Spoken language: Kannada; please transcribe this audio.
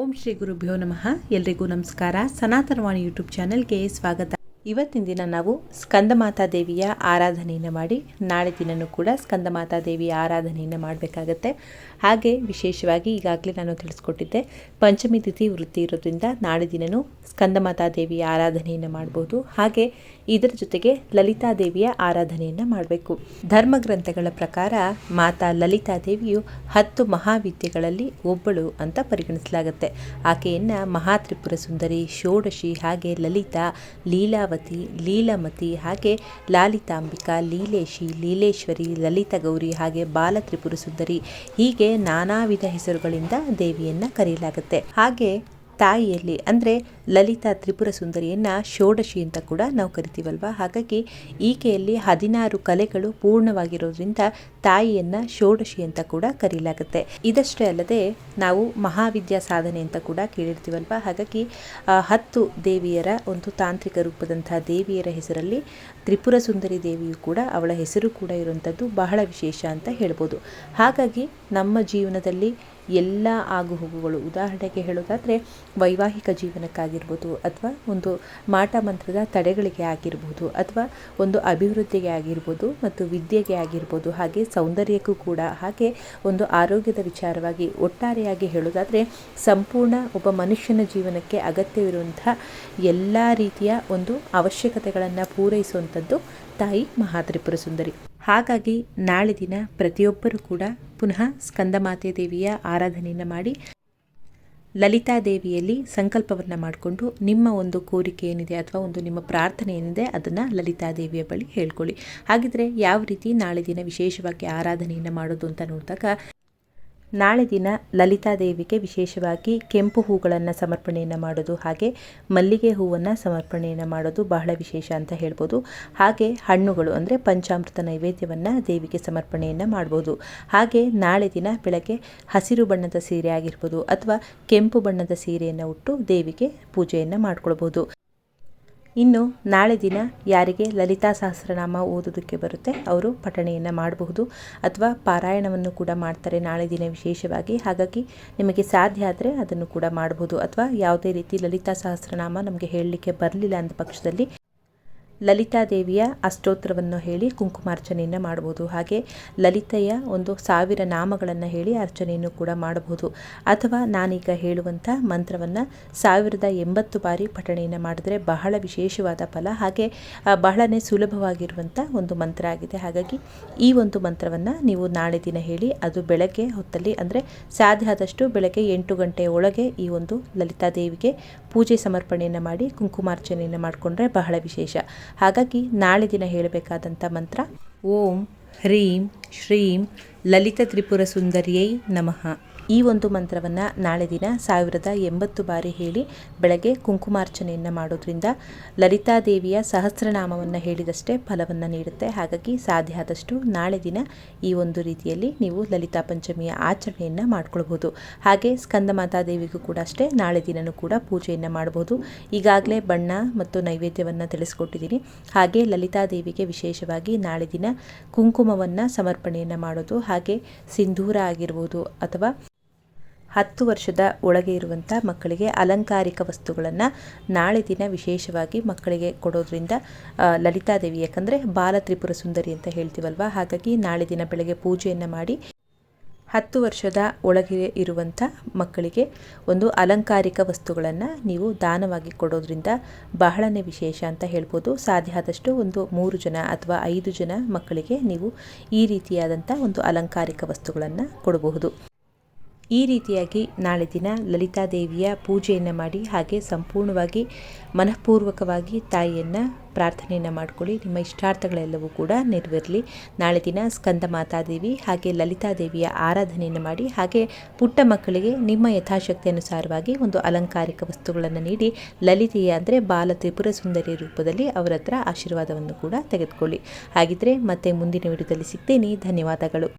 ಓಂ ಶ್ರೀ ಗುರುಭ್ಯೋ ನಮಃ. ಎಲ್ರಿಗೂ ನಮಸ್ಕಾರ. ಸನಾತನವಾಣಿ ಯೂಟ್ಯೂಬ್ ಚಾನೆಲ್ಗೆ ಸ್ವಾಗತ. ಇವತ್ತಿನ ದಿನ ನಾವು ಸ್ಕಂದಮಾತಾ ದೇವಿಯ ಆರಾಧನೆಯನ್ನು ಮಾಡಿ, ನಾಳೆ ದಿನನೂ ಕೂಡ ಸ್ಕಂದಮಾತಾ ದೇವಿಯ ಆರಾಧನೆಯನ್ನು ಮಾಡಬೇಕಾಗತ್ತೆ. ಹಾಗೆ ವಿಶೇಷವಾಗಿ ಈಗಾಗಲೇ ನಾನು ತಿಳಿಸ್ಕೊಟ್ಟಿದ್ದೆ, ಪಂಚಮಿ ತಿಥಿ ವೃತ್ತಿ ಇರೋದ್ರಿಂದ ನಾಳೆ ದಿನನೂ ಸ್ಕಂದಮಾತಾ ದೇವಿಯ ಆರಾಧನೆಯನ್ನು ಮಾಡ್ಬೋದು. ಹಾಗೆ ಇದರ ಜೊತೆಗೆ ಲಲಿತಾ ದೇವಿಯ ಆರಾಧನೆಯನ್ನು ಮಾಡಬೇಕು. ಧರ್ಮಗ್ರಂಥಗಳ ಪ್ರಕಾರ ಮಾತಾ ಲಲಿತಾ ದೇವಿಯು ಹತ್ತು ಮಹಾವಿದ್ಯೆಗಳಲ್ಲಿ ಒಬ್ಬಳು ಅಂತ ಪರಿಗಣಿಸಲಾಗುತ್ತೆ. ಆಕೆಯನ್ನು ಮಹಾತ್ರಿಪುರ ಸುಂದರಿ, ಷೋಡಶಿ ಹಾಗೆ ಲಲಿತಾ, ಲೀಲಾವತಿ ಲೀಲಾಮತಿ ಹಾಗೆ ಲಾಲಿತಾಂಬಿಕಾ, ಲೀಲೇಶಿ, ಲೀಲೇಶ್ವರಿ, ಲಲಿತ ಗೌರಿ ಹಾಗೆ ಬಾಲ ತ್ರಿಪುರ ಸುಂದರಿ ಹೀಗೆ ನಾನಾ ವಿಧ ಹೆಸರುಗಳಿಂದ ದೇವಿಯನ್ನು ಕರೆಯಲಾಗುತ್ತೆ. ಹಾಗೆ ತಾಯಿಯಲ್ಲಿ ಅಂದರೆ ಲಲಿತಾ ತ್ರಿಪುರ ಸುಂದರಿಯನ್ನು ಷೋಡಶಿ ಅಂತ ಕೂಡ ನಾವು ಕರಿತೀವಲ್ವ? ಹಾಗಾಗಿ ಈಕೆಯಲ್ಲಿ ಹದಿನಾರು ಕಲೆಗಳು ಪೂರ್ಣವಾಗಿರೋದ್ರಿಂದ ತಾಯಿಯನ್ನು ಷೋಡಶಿ ಅಂತ ಕೂಡ ಕರೀಲಾಗುತ್ತೆ. ಇದಷ್ಟೇ ಅಲ್ಲದೆ ನಾವು ಮಹಾವಿದ್ಯಾ ಸಾಧನೆ ಅಂತ ಕೂಡ ಕೇಳಿರ್ತೀವಲ್ವ? ಹಾಗಾಗಿ ಹತ್ತು ದೇವಿಯರ ಒಂದು ತಾಂತ್ರಿಕ ರೂಪದಂತಹ ದೇವಿಯರ ಹೆಸರಲ್ಲಿ ತ್ರಿಪುರ ಸುಂದರಿ ದೇವಿಯು ಕೂಡ ಅವಳ ಹೆಸರು ಕೂಡ ಇರುವಂಥದ್ದು ಬಹಳ ವಿಶೇಷ ಅಂತ ಹೇಳ್ಬೋದು. ಹಾಗಾಗಿ ನಮ್ಮ ಜೀವನದಲ್ಲಿ ಎಲ್ಲ ಆಗುಹೋಗುಗಳು ಉದಾಹರಣೆಗೆ ಹೇಳೋದಾದರೆ ವೈವಾಹಿಕ ಜೀವನಕ್ಕಾಗಿರ್ಬೋದು ಅಥವಾ ಒಂದು ಮಾಟ ಮಂತ್ರದ ತಡೆಗಳಿಗೆ ಆಗಿರ್ಬೋದು ಅಥವಾ ಒಂದು ಅಭಿವೃದ್ಧಿಗೆ ಆಗಿರ್ಬೋದು ಮತ್ತು ವಿದ್ಯೆಗೆ ಆಗಿರ್ಬೋದು, ಹಾಗೆ ಸೌಂದರ್ಯಕ್ಕೂ ಕೂಡ, ಹಾಗೆ ಒಂದು ಆರೋಗ್ಯದ ವಿಚಾರವಾಗಿ ಒಟ್ಟಾರೆಯಾಗಿ ಹೇಳೋದಾದರೆ ಸಂಪೂರ್ಣ ಒಬ್ಬ ಮನುಷ್ಯನ ಜೀವನಕ್ಕೆ ಅಗತ್ಯವಿರುವಂಥ ಎಲ್ಲ ರೀತಿಯ ಒಂದು ಅವಶ್ಯಕತೆಗಳನ್ನು ಪೂರೈಸುವಂಥದ್ದು ತಾಯಿ ಮಹಾತ್ರಿಪುರ ಸುಂದರಿ. ಹಾಗಾಗಿ ನಾಳೆ ದಿನ ಪ್ರತಿಯೊಬ್ಬರೂ ಕೂಡ ಪುನಃ ಸ್ಕಂದಮಾತೆ ದೇವಿಯ ಆರಾಧನೆಯನ್ನು ಮಾಡಿ ಲಲಿತಾ ದೇವಿಯಲ್ಲಿ ಸಂಕಲ್ಪವನ್ನು ಮಾಡಿಕೊಂಡು ನಿಮ್ಮ ಒಂದು ಕೋರಿಕೆ ಏನಿದೆ ಅಥವಾ ಒಂದು ನಿಮ್ಮ ಪ್ರಾರ್ಥನೆ ಏನಿದೆ ಅದನ್ನು ಲಲಿತಾ ದೇವಿಯ ಬಳಿ ಹೇಳ್ಕೊಳ್ಳಿ. ಹಾಗಿದ್ರೆ ಯಾವ ರೀತಿ ನಾಳೆ ದಿನ ವಿಶೇಷವಾಗಿ ಆರಾಧನೆಯನ್ನು ಮಾಡೋದು ಅಂತ ನೋಡಿದಾಗ ನಾಳೆ ದಿನ ಲಲಿತಾ ದೇವಿಗೆ ವಿಶೇಷವಾಗಿ ಕೆಂಪು ಹೂಗಳನ್ನು ಸಮರ್ಪಣೆಯನ್ನು ಮಾಡೋದು ಹಾಗೆ ಮಲ್ಲಿಗೆ ಹೂವನ್ನು ಸಮರ್ಪಣೆಯನ್ನು ಮಾಡೋದು ಬಹಳ ವಿಶೇಷ ಅಂತ ಹೇಳ್ಬೋದು. ಹಾಗೆ ಹಣ್ಣುಗಳು ಅಂದರೆ ಪಂಚಾಮೃತ ನೈವೇದ್ಯವನ್ನು ದೇವಿಗೆ ಸಮರ್ಪಣೆಯನ್ನು ಮಾಡ್ಬೋದು. ಹಾಗೆ ನಾಳೆ ದಿನ ಬೆಳಗ್ಗೆ ಹಸಿರು ಬಣ್ಣದ ಸೀರೆ ಆಗಿರ್ಬೋದು ಅಥವಾ ಕೆಂಪು ಬಣ್ಣದ ಸೀರೆಯನ್ನು ಉಟ್ಟು ದೇವಿಗೆ ಪೂಜೆಯನ್ನು ಮಾಡ್ಕೊಳ್ಬೋದು. ಇನ್ನು ನಾಳೆ ದಿನ ಯಾರಿಗೆ ಲಲಿತಾ ಸಹಸ್ರನಾಮ ಓದೋದಕ್ಕೆ ಬರುತ್ತೆ, ಅವರು ಪಠಣೆಯನ್ನು ಮಾಡಬಹುದು ಅಥವಾ ಪಾರಾಯಣವನ್ನು ಕೂಡ ಮಾಡ್ತಾರೆ ನಾಳೆ ದಿನ ವಿಶೇಷವಾಗಿ. ಹಾಗಾಗಿ ನಿಮಗೆ ಸಾಧ್ಯ ಆದರೆ ಅದನ್ನು ಕೂಡ ಮಾಡಬಹುದು. ಅಥವಾ ಯಾವುದೇ ರೀತಿ ಲಲಿತಾ ಸಹಸ್ರನಾಮ ನಮಗೆ ಹೇಳಲಿಕ್ಕೆ ಬರಲಿಲ್ಲ ಅಂದ ಪಕ್ಷದಲ್ಲಿ ಲಲಿತಾ ದೇವಿಯ ಅಷ್ಟೋತ್ತರವನ್ನು ಹೇಳಿ ಕುಂಕುಮಾರ್ಚನೆಯನ್ನು ಮಾಡಬಹುದು ಹಾಗೆ ಲಲಿತೆಯ ಒಂದು ಸಾವಿರ ನಾಮಗಳನ್ನು ಹೇಳಿ ಅರ್ಚನೆಯನ್ನು ಕೂಡ ಮಾಡಬಹುದು ಅಥವಾ ನಾನೀಗ ಹೇಳುವಂಥ ಮಂತ್ರವನ್ನು ಸಾವಿರದ ಎಂಬತ್ತು ಬಾರಿ ಪಠಣೆಯನ್ನು ಮಾಡಿದ್ರೆ ಬಹಳ ವಿಶೇಷವಾದ ಫಲ. ಹಾಗೆ ಬಹಳನೇ ಸುಲಭವಾಗಿರುವಂಥ ಒಂದು ಮಂತ್ರ ಆಗಿದೆ. ಹಾಗಾಗಿ ಈ ಒಂದು ಮಂತ್ರವನ್ನು ನೀವು ನಾಳೆ ದಿನ ಹೇಳಿ ಅದು ಬೆಳಗ್ಗೆ ಹೊತ್ತಲ್ಲಿ ಅಂದರೆ ಸಾಧ್ಯ ಆದಷ್ಟು ಬೆಳಗ್ಗೆ ಎಂಟು ಗಂಟೆ ಒಳಗೆ ಈ ಒಂದು ಲಲಿತಾ ದೇವಿಗೆ ಪೂಜೆ ಸಮರ್ಪಣೆಯನ್ನು ಮಾಡಿ ಕುಂಕುಮಾರ್ಚನೆಯನ್ನು ಮಾಡಿಕೊಂಡ್ರೆ ಬಹಳ ವಿಶೇಷ. ಹಾಗಾಗಿ ನಾಳೆ ದಿನ ಹೇಳಬೇಕಾದಂಥ ಮಂತ್ರ ಓಂ ಹ್ರೀಂ ಶ್ರೀಂ ಲಲಿತ ತ್ರಿಪುರ ಸುಂದರಿಯೈ ನಮಃ. ಈ ಒಂದು ಮಂತ್ರವನ್ನು ನಾಳೆ ದಿನ ಸಾವಿರದ ಎಂಬತ್ತು ಬಾರಿ ಹೇಳಿ ಬೆಳಗ್ಗೆ ಕುಂಕುಮಾರ್ಚನೆಯನ್ನು ಮಾಡೋದ್ರಿಂದ ಲಲಿತಾ ದೇವಿಯ ಸಹಸ್ರನಾಮವನ್ನು ಹೇಳಿದಷ್ಟೇ ಫಲವನ್ನು ನೀಡುತ್ತೆ. ಹಾಗಾಗಿ ಸಾಧ್ಯ ಆದಷ್ಟು ನಾಳೆ ದಿನ ಈ ಒಂದು ರೀತಿಯಲ್ಲಿ ನೀವು ಲಲಿತಾ ಪಂಚಮಿಯ ಆಚರಣೆಯನ್ನು ಮಾಡ್ಕೊಳ್ಬೋದು ಹಾಗೆ ಸ್ಕಂದಮಾತಾ ದೇವಿಗೂ ಕೂಡ ಅಷ್ಟೇ ನಾಳೆ ದಿನನೂ ಕೂಡ ಪೂಜೆಯನ್ನು ಮಾಡಬಹುದು ಈಗಾಗಲೇ ಬಣ್ಣ ಮತ್ತು ನೈವೇದ್ಯವನ್ನು ತಿಳಿಸ್ಕೊಟ್ಟಿದ್ದೀನಿ. ಹಾಗೆ ಲಲಿತಾ ದೇವಿಗೆ ವಿಶೇಷವಾಗಿ ನಾಳೆ ದಿನ ಕುಂಕುಮವನ್ನು ಸಮರ್ಪಣೆಯನ್ನು ಮಾಡೋದು, ಹಾಗೆ ಸಿಂಧೂರ ಆಗಿರ್ಬೋದು ಅಥವಾ ಹತ್ತು ವರ್ಷದ ಒಳಗೆ ಇರುವಂಥ ಮಕ್ಕಳಿಗೆ ಅಲಂಕಾರಿಕ ವಸ್ತುಗಳನ್ನು ನಾಳೆ ದಿನ ವಿಶೇಷವಾಗಿ ಮಕ್ಕಳಿಗೆ ಕೊಡೋದ್ರಿಂದ ಲಲಿತಾದೇವಿ ಯಾಕಂದರೆ ಬಾಲ ತ್ರಿಪುರ ಸುಂದರಿ ಅಂತ ಹೇಳ್ತೀವಲ್ವ? ಹಾಗಾಗಿ ನಾಳೆ ದಿನ ಬೆಳಗ್ಗೆ ಪೂಜೆಯನ್ನು ಮಾಡಿ ಹತ್ತು ವರ್ಷದ ಒಳಗೆ ಇರುವಂಥ ಮಕ್ಕಳಿಗೆ ಒಂದು ಅಲಂಕಾರಿಕ ವಸ್ತುಗಳನ್ನು ನೀವು ದಾನವಾಗಿ ಕೊಡೋದ್ರಿಂದ ಬಹಳನೇ ವಿಶೇಷ ಅಂತ ಹೇಳ್ಬೋದು. ಸಾಧ್ಯ ಆದಷ್ಟು ಒಂದು ಮೂರು ಜನ ಅಥವಾ ಐದು ಜನ ಮಕ್ಕಳಿಗೆ ನೀವು ಈ ರೀತಿಯಾದಂಥ ಒಂದು ಅಲಂಕಾರಿಕ ವಸ್ತುಗಳನ್ನು ಕೊಡಬಹುದು. ಈ ರೀತಿಯಾಗಿ ನಾಳೆ ದಿನ ಲಲಿತಾ ದೇವಿಯ ಪೂಜೆಯನ್ನು ಮಾಡಿ ಹಾಗೆ ಸಂಪೂರ್ಣವಾಗಿ ಮನಃಪೂರ್ವಕವಾಗಿ ತಾಯಿಯನ್ನು ಪ್ರಾರ್ಥನೆಯನ್ನು ಮಾಡಿಕೊಳ್ಳಿ. ನಿಮ್ಮ ಇಷ್ಟಾರ್ಥಗಳೆಲ್ಲವೂ ಕೂಡ ನೆರವೇರಲಿ. ನಾಳೆ ದಿನ ಸ್ಕಂದ ಮಾತಾದೇವಿ ಹಾಗೆ ಲಲಿತಾ ದೇವಿಯ ಆರಾಧನೆಯನ್ನು ಮಾಡಿ ಹಾಗೆ ಪುಟ್ಟ ಮಕ್ಕಳಿಗೆ ನಿಮ್ಮ ಯಥಾಶಕ್ತಿ ಅನುಸಾರವಾಗಿ ಒಂದು ಅಲಂಕಾರಿಕ ವಸ್ತುಗಳನ್ನು ನೀಡಿ ಲಲಿತೆಯ ಅಂದರೆ ಬಾಲ ತ್ರಿಪುರ ಸುಂದರಿ ರೂಪದಲ್ಲಿ ಅವರ ಹತ್ರ ಆಶೀರ್ವಾದವನ್ನು ಕೂಡ ತೆಗೆದುಕೊಳ್ಳಿ. ಹಾಗಿದ್ರೆ ಮತ್ತೆ ಮುಂದಿನ ವಿಡಿಯೋದಲ್ಲಿ ಸಿಗ್ತೇನೆ. ಧನ್ಯವಾದಗಳು.